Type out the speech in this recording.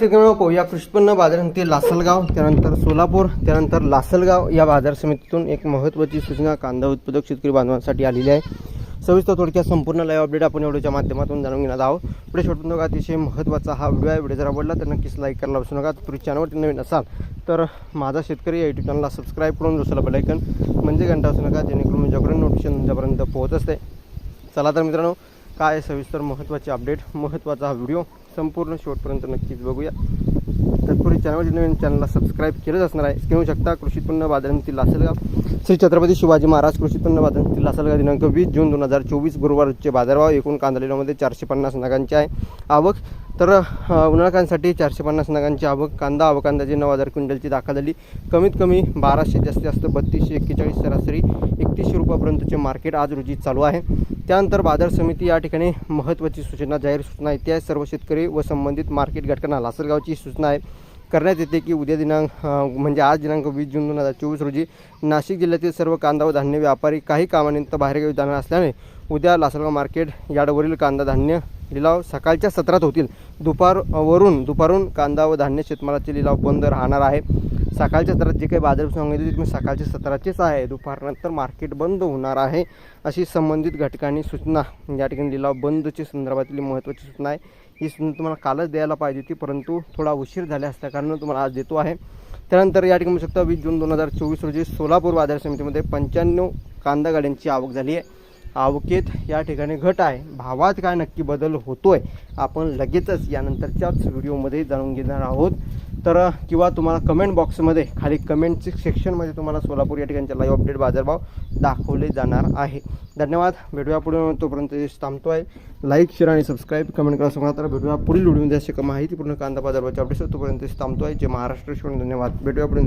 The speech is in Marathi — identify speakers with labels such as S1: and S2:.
S1: शेतकऱ्यांनो पाहूया कृषी उत्पन्न बाजार समिती लासलगाव त्यानंतर सोलापूर त्यानंतर लासलगाव या बाजार समितीतून एक महत्त्वाची सूचना कांदा उत्पादक शेतकरी बांधवांसाठी आलेली आहे. सविस्तर थोडक्यात संपूर्ण लाईव्ह अपडेट आपण व्हिडिओच्या माध्यमातून जाणून घेणार आहोत. पुढे शेवटून बघा अतिशय महत्त्वाचा हा व्हिडिओ आहे. व्हिडिओ जर आवडला तर नक्कीच लाईक करायला विसरू नका. तुम्ही चॅनलवरती नवीन असाल तर माझा शेतकरी या युट्यूब चॅनलला सबस्क्राईब करून दुसरा बेलायकन म्हणजे घंटा असू नका जेणेकरून माझ्याकडून नोटिफिकेशन तुमच्यापर्यंत पोहोच असते. चला तर मित्रांनो काय आहे सविस्तर महत्त्वाचे अपडेट महत्त्वाचा हा व्हिडिओ संपूर्ण शेवटपर्यंत नक्कीच बघूया. तत्पूर्वी चॅनलवरती नवीन चॅनलला सबस्क्राईब केलंच असणार आहे. घेऊ शकता कृषी उत्पन्न बाजारातील लासलगाव. श्री छत्रपती शिवाजी महाराज कृषी उत्पन्न बाजारातील लासलगाव दिनांक वीस जून दोन हजार चोवीस गुरुवार रोजचे बाजारभाव एकूण कांदा चारशे पन्नास नगांचे आहे. आवक तर उन्हाळकांसाठी चारशे पन्नास नगांची आवक कांदा आवक अंदाजे नऊ हजार क्विंटलची दाखल झाली. कमीत कमी बाराशे जास्तीत जास्त बत्तीसशे एक्केचाळीस सरासरी एकतीसशे रुपयापर्यंतचे मार्केट आज रोजी चालू आहे. त्यानंतर बाजार समिती या ठिकाणी महत्त्वाची सूचना जाहीर सूचना आहे. त्या सर्व शेतकरी व संबंधित मार्केट घटकांना लासलगावची सूचना आहे. करण्यात येते की उद्या दिनांक म्हणजे आज दिनांक वीस जून दोन हजार चोवीस रोजी नाशिक जिल्ह्यातील सर्व कांदा व धान्य व्यापारी काही कामानिमित्त बाहेरगावी जाणार असल्याने उद्या लासलगाव मार्केट यार्डवरील कांदा धान्य लिलाव सकाळच्या सत्रात होतील. दुपारवरून दुपारून कांदा व धान्य शेतमालाचे लिलाव बंद राहणार आहे. सकाळच्या सत्रात जे काही बाजार सांगितले तुम्ही सकाळच्या सत्राचेच आहे. दुपारनंतर मार्केट बंद होणार आहे अशी संबंधित घटकांनी सूचना. या ठिकाणी लिलाव बंदची संदर्भातली महत्त्वाची सूचना आहे. ही सूचना तुम्हाला कालच द्यायला पाहिजे होती परंतु थोडा उशीर झाल्या असल्या तुम्हाला आज देतो आहे. त्यानंतर या ठिकाणी शकता वीस जून दोन हजार चोवीस रोजी सोलापूर बाजार समितीमध्ये पंच्याण्णव कांदा गाड्यांची आवक झाली आहे. आवकेत या ठिकाणी घट आहे. भावात काय नक्की बदल होतोय आपण लगेचच यानंतरच्याच व्हिडिओमध्ये जाणून घेणार आहोत. तर किंवा तुम्हाला कमेंट बॉक्समध्ये खाली कमेंटचे सेक्शनमध्ये तुम्हाला सोलापूर या ठिकाणचे लाईव्ह अपडेट बाजारभाव दाखवले जाणार आहे. धन्यवाद. भेटूया पुढे. तोपर्यंत थांबतो आहे लाईक शेअर आणि सबस्क्राईब कमेंट करा सांगा तर भेटूया पुढील व्हिडिओमध्ये असे माहितीपूर्ण कांदा बाजारभावाचे अपडेट्स तोपर्यंत थांबतो आहे जे महाराष्ट्र. धन्यवाद. भेटूया पुढे